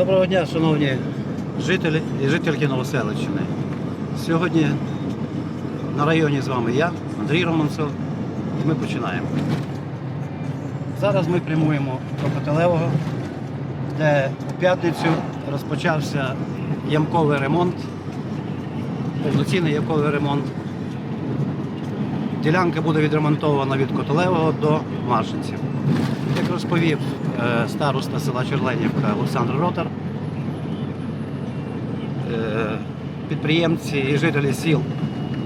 Доброго дня, шановні жителі і жительки Новоселищини. Сьогодні на районі з вами я, Андрій Романцов, і ми починаємо. Зараз ми прямуємо до Котелевого, де у п'ятницю розпочався ямковий ремонт, повноцінний ямковий ремонт. Ділянка буде відремонтована від Котелевого до Маршинців. Як розповів е, староста села Черленівка Олександр Ротар, підприємці і жителі сіл,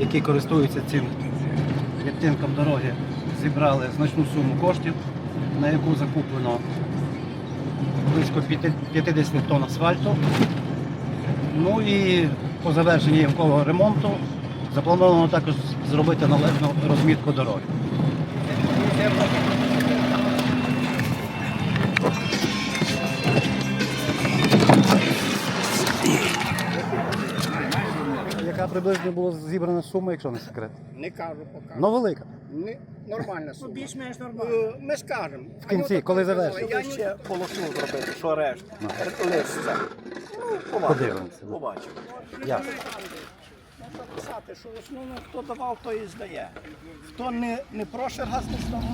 які користуються цим відтинком дороги, зібрали значну суму коштів, на яку закуплено близько 50 тонн асфальту. Ну і по завершенні ямкового ремонту заплановано також зробити належну розмітку дороги. Приблизно була зібрана сума, якщо не секрет? Не кажу поки. Ну велика. Не, нормальна сума. Більш-менш нормально. Е, Ми скажемо. В кінці, коли завершимо. Я ще полосу зробити, що решта. Листя. Ну, побачимо. Подивимося. Побачимо. Ясно. Можна писати, що основно хто давав, то і здає. Хто не, не прошер газ не здавав.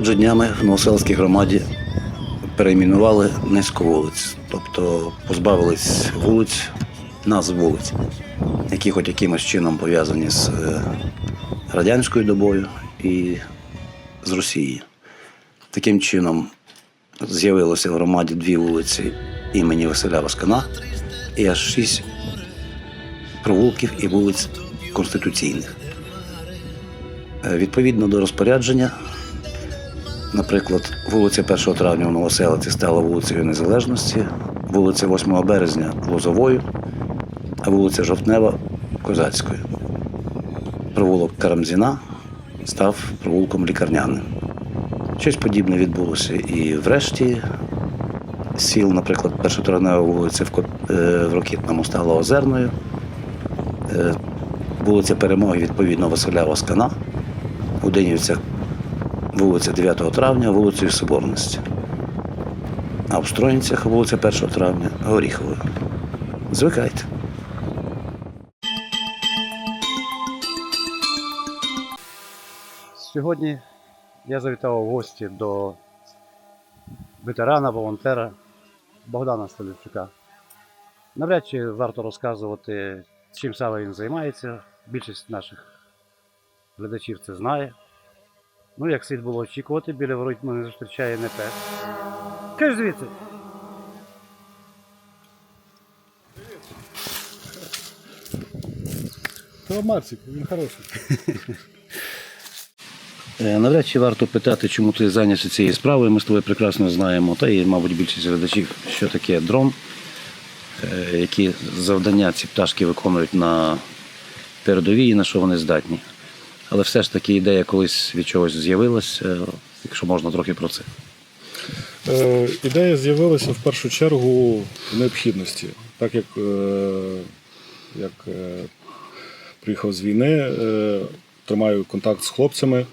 Отже, днями в Новоселській громаді перейменували низку вулиць, тобто позбавились вулиць, назв вулиць, які хоч якимось чином пов'язані з е, радянською добою і з Росією. Таким чином з'явилося в громаді дві вулиці імені Василя Воскана і аж шість провулків і вулиць конституційних. Е, Відповідно до розпорядження Наприклад, вулиця 1 травня в Новоселиці стала вулицею Незалежності, вулиця 8 березня Лозовою, а вулиця Жовтнева Козацькою. Провулок Карамзіна став провулком лікарняним. Щось подібне відбулося і в решті сіл, наприклад, першотравнева вулиця в, Кот- е, Рокітному стала Озерною, Е, вулиця Перемоги, відповідно, Василя Воскана, у Денівцях вулиця 9 травня, вулицею Соборності. А в Строїнцях вулиця 1 травня Горіховою. Звикайте. Сьогодні я завітав у гості до ветерана, волонтера Богдана Столівчука. Навряд чи варто розказувати, чим саме він займається. Більшість наших глядачів це знає. Ну, як слід було очікувати, біля ворот мене зустрічає не пес. Кажи звідси. Та Марсик, він хороший. Е, Навряд чи варто питати, чому ти зайнявся цією справою. Ми з тобою прекрасно знаємо, та і, мабуть, більшість глядачів, що таке дрон, е, які завдання ці пташки виконують на передовій і на що вони здатні. Але все ж таки ідея колись від чогось з'явилася, якщо можна трохи про це. Е, ідея з'явилася в першу чергу в необхідності. Так як, е, як е, приїхав з війни, е, тримаю контакт з хлопцями.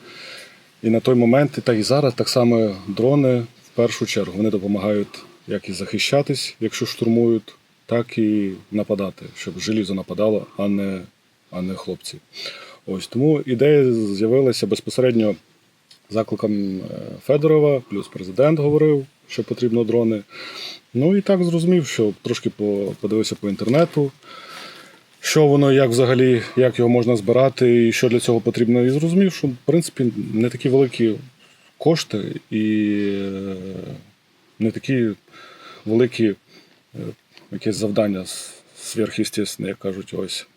І на той момент, і так і зараз, так само дрони в першу чергу вони допомагають як і захищатись, якщо штурмують, так і нападати, щоб желізо нападало, а не, а не хлопці. Ось тому ідея з'явилася безпосередньо закликом е, Федорова, плюс президент говорив, що потрібно дрони. Ну і так зрозумів, що трошки подивився по інтернету, що воно, як взагалі, як його можна збирати і що для цього потрібно. І зрозумів, що в принципі не такі великі кошти і е, не такі великі е, якісь завдання сверхъестественне, як кажуть, ось.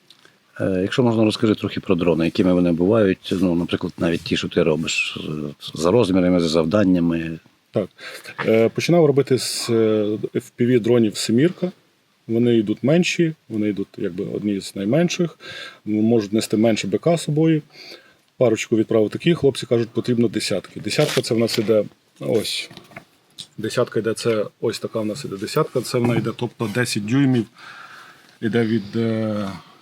Е, Якщо можна, розкажи трохи про дрони, якими вони бувають, ну, наприклад, навіть ті, що ти робиш, за розмірами, за завданнями, Так. Е, Починав робити з е, FPV дронів Семірка. Вони йдуть менші, вони йдуть якби одні з найменших, можуть нести менше БК з собою. Парочку відправив такі, хлопці кажуть, потрібно десятки. Десятка це в нас іде ось. Десятка йде, це ось така в нас іде десятка. Це вона йде, тобто 10 дюймів іде від,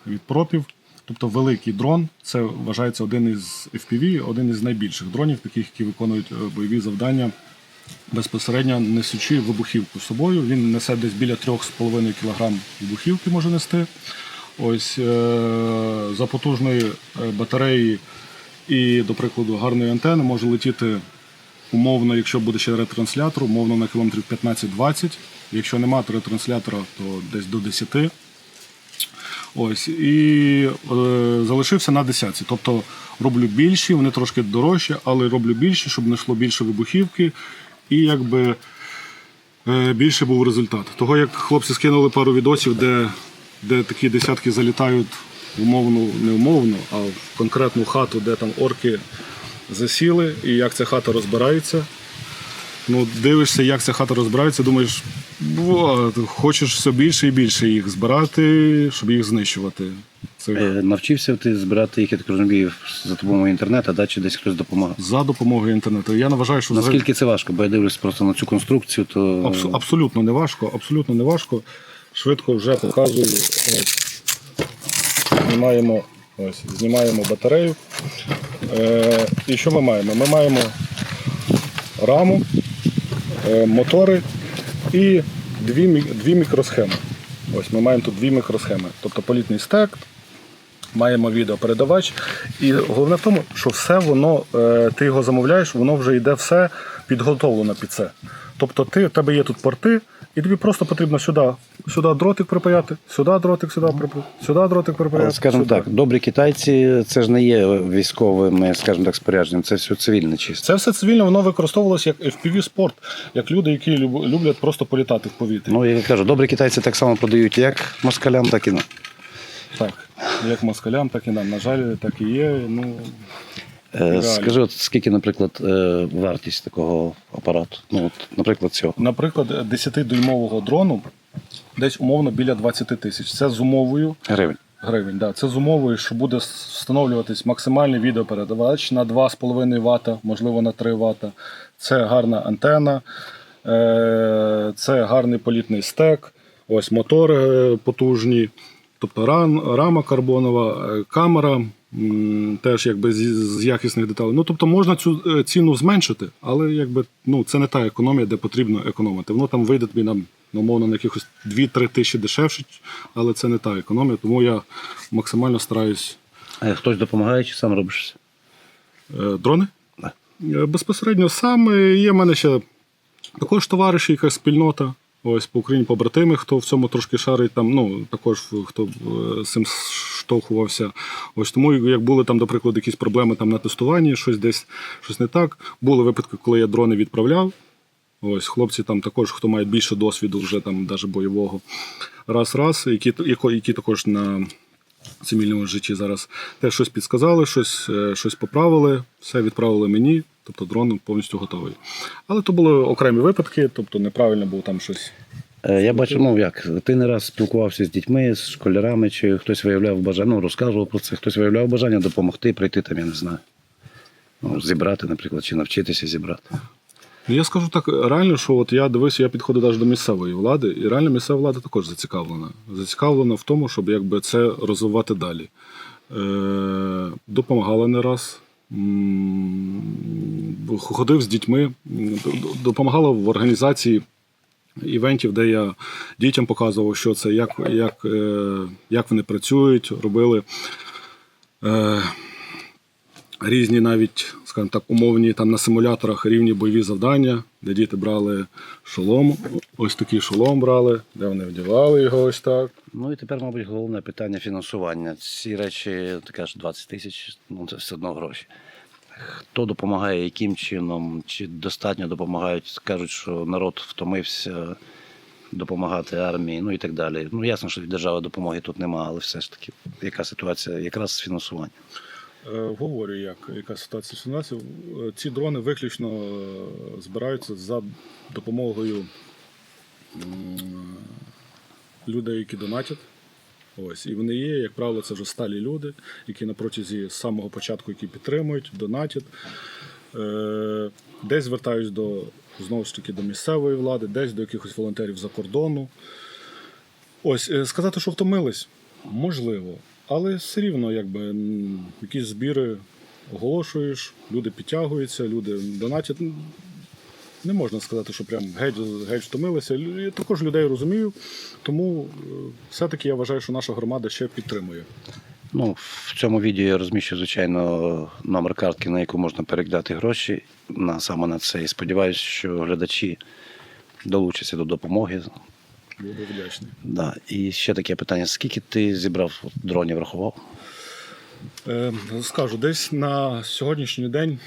від пропів. Тобто великий дрон це вважається один із FPV, один із найбільших дронів, таких, які виконують е, бойові завдання безпосередньо несучи вибухівку з собою. Він несе десь біля 3,5 кг вибухівки може нести. Ось е- за потужної е, батареї і, до прикладу, гарної антени може летіти умовно, якщо буде ще ретранслятор, умовно на кілометрів 15-20. Якщо нема ретранслятора, то десь до 10. Ось і е, залишився на десятці. Тобто роблю більші, вони трошки дорожчі, але роблю більші, щоб не йшло більше вибухівки, і якби е, більше був результат. Того як хлопці скинули пару відосів, де, де такі десятки залітають умовно, не умовно, а в конкретну хату, де там орки засіли, і як ця хата розбирається. Ну, дивишся, як ця хата розбирається, думаєш, «Во, хочеш все більше і більше їх збирати, щоб їх знищувати. Це Е, Навчився ти збирати їх, я так розумію, за допомогою інтернету, да, чи десь хтось допомагав? за допомогою інтернету. Я вважаю, що взагалі- Наскільки це важко, бо я дивлюсь просто на цю конструкцію, то Абсо- абсолютно не важко, абсолютно не важко. Швидко вже показую. Знімаємо, ось, знімаємо батарею. Е, і що ми маємо? Ми маємо раму, мотори і дві, дві мікросхеми. Ось ми маємо тут дві мікросхеми. Тобто політний стек, маємо відеопередавач. І головне в тому, що все воно, е, ти його замовляєш, воно вже йде все підготовлено під це. Тобто ти, в тебе є тут порти, і тобі просто потрібно сюди, сюди дротик припаяти, сюди дротик, сюди припаяти, сюди дротик припаяти. скажімо сюди. так, добрі китайці це ж не є військовими, скажімо так, спорядженням, це все цивільне чисто. Це все цивільно, воно використовувалося як FPV спорт, як люди, які люблять просто політати в повітрі. Ну, я кажу, добрі китайці так само продають як москалям, так і нам. Так, як москалям, так і нам. На жаль, так і є. Ну, Реально. Скажи, от скільки, наприклад, е, вартість такого апарату? Ну, от, наприклад, цього. наприклад, 10-дюймового дрону десь умовно біля 20 тисяч. Це з умовою Гривень. гривень. Да. Це з умовою, що буде встановлюватись максимальний відеопередавач на 2,5 Вт, можливо на 3 Вт. Це гарна антена, е, це гарний політний стек, ось мотори е, потужні, тобто рама карбонова, е, камера. Теж якби з, з якісних деталей. Ну тобто можна цю е, ціну зменшити, але якби ну це не та економія, де потрібно економити. Воно там вийде тобі нам ну, умовно на якихось 2-3 тисячі дешевше, але це не та економія, тому я максимально стараюсь. Е, Хтось допомагає чи сам робиш? Е, Дрони? Безпосередньо сам є в мене ще також товариші, якась спільнота. Ось по Україні побратими, хто в цьому трошки шарить, там, ну також хто е, з цим штовхувався. Ось тому, як були там, до прикладу, якісь проблеми там на тестуванні, щось десь щось не так. Були випадки, коли я дрони відправляв. Ось хлопці там також, хто має більше досвіду, вже там навіть бойового. Раз-раз, які, які також на цивільному житті зараз теж щось підсказали, щось, е, щось поправили, все відправили мені, тобто дрон повністю готовий. Але то були окремі випадки, тобто неправильно було там щось. Е, Я бачу, ну як, ти не раз спілкувався з дітьми, з школярами, чи хтось виявляв бажання, ну розказував про це, хтось виявляв бажання допомогти, прийти там, я не знаю. Ну, зібрати, наприклад, чи навчитися зібрати. Ну, Я скажу так, реально, що от я дивився, я підходив навіть до місцевої влади, і реально місцева влада також зацікавлена. Зацікавлена в тому, щоб якби це розвивати далі. Е, допомагала не раз. Ходив з дітьми, допомагала в організації івентів, де я дітям показував, що це, як, як, е, як вони працюють, робили. Е, різні навіть, скажімо так, умовні там на симуляторах рівні бойові завдання, де діти брали шолом, ось такий шолом брали, де вони вдівали його ось так. Ну і тепер, мабуть, головне питання фінансування. Ці речі, ти кажеш, 20 тисяч, ну це все одно гроші. Хто допомагає, яким чином, чи достатньо допомагають, кажуть, що народ втомився допомагати армії, ну і так далі. Ну, ясно, що від держави допомоги тут немає, але все ж таки, яка ситуація якраз з фінансуванням. Е, Говорю, як яка ситуація нас. Е, Ці дрони виключно е, збираються за допомогою людей, які донатять. Ось, і вони є, як правило, це вже сталі люди, які на протязі самого початку, які підтримують, донатять. Десь звертаюсь до знову ж таки до місцевої влади, десь до якихось волонтерів за кордону. Ось, сказати, що втомились, можливо. Але все рівно, якби якісь збіри оголошуєш, люди підтягуються, люди донатять. Не можна сказати, що прям геть, геть втомилися. Я також людей розумію, тому е, все-таки я вважаю, що наша громада ще підтримує. Ну, в цьому відео я розміщу, звичайно, номер картки, на яку можна перекидати гроші на саме на це. І сподіваюся, що глядачі долучаться до допомоги. Буду вдячний. Да. І ще таке питання: скільки ти зібрав дронів, рахував? Е, скажу, десь на сьогоднішній день,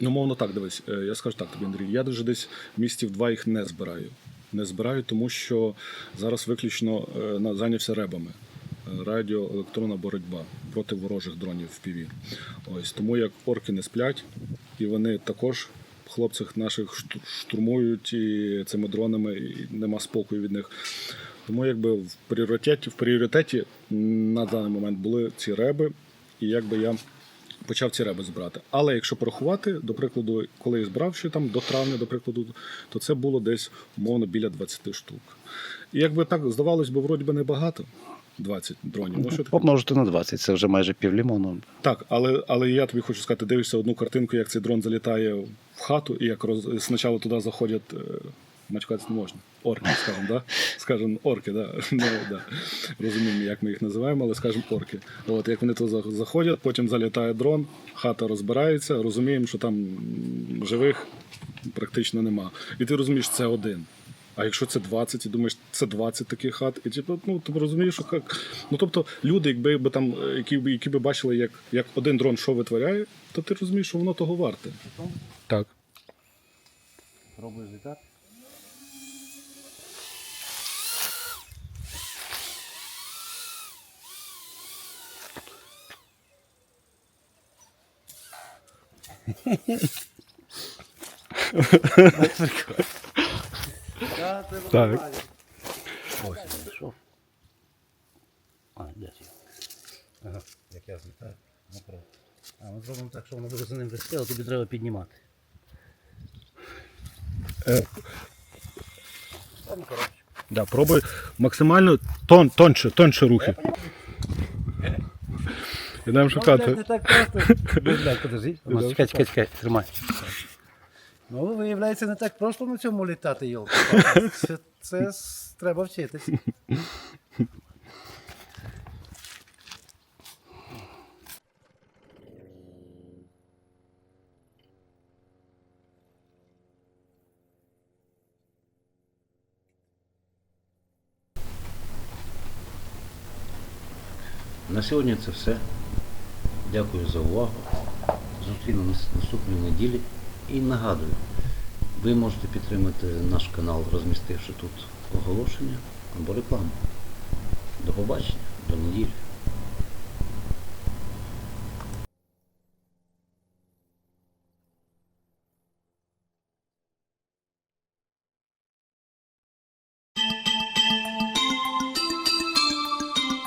ну, мовно так, дивись, е, я скажу так тобі, Андрій, я вже десь місяців два їх не збираю. Не збираю, тому що зараз виключно е, зайнявся ребами. Е, Радіоелектронна боротьба проти ворожих дронів в ПІВІ. Ось тому як орки не сплять, і вони також хлопців наших штурмують і цими дронами, і нема спокою від них. Тому якби в пріоритеті, в пріоритеті на даний момент були ці реби, і якби я почав ці реби збирати. Але якщо порахувати, до прикладу, коли я збирав ще там до травня, до прикладу, то це було десь умовно біля 20 штук. І якби так здавалось би, вроді би небагато. 20 дронів. Ну, що таке? Помножити на 20, це вже майже півлімону. Так, але, але я тобі хочу сказати, дивишся одну картинку, як цей дрон залітає в хату, і як роз... спочатку туди заходять. е, Мачкатися не можна. Орки, скажімо, да? Скажемо, орки, да. Ну, да. Розуміємо, як ми їх називаємо, але скажемо орки. От, як вони туди заходять, потім залітає дрон, хата розбирається, розуміємо, що там живих практично нема. І ти розумієш, це один. А якщо це 20, і думаєш, це 20 таких хат, і типу, ну ти розумієш, що як. Ну тобто люди, якби би там, е, які, б- які би бачили, як, як один дрон що витворяє, то ти розумієш, що воно того варте. Так. Пробую злітати. Так. Ось він знайшов. А, де це? Ага, як я злітаю. Направо. А ми зробимо так, що воно буде за ним вести, але тобі треба піднімати. Да, пробуй максимально тон, тонше, тонше рухи. Ідемо шукати. Не так просто. Блядь, подожди. Чекай, чекай, чекай, тримай. Ну, виявляється, не так просто на цьому літати, йолка. Це, це с- треба вчитись. На сьогодні це все. Дякую за увагу. Зустрінемось наступної неділі. І нагадую, ви можете підтримати наш канал, розмістивши тут оголошення або рекламу. До побачення, до неділі.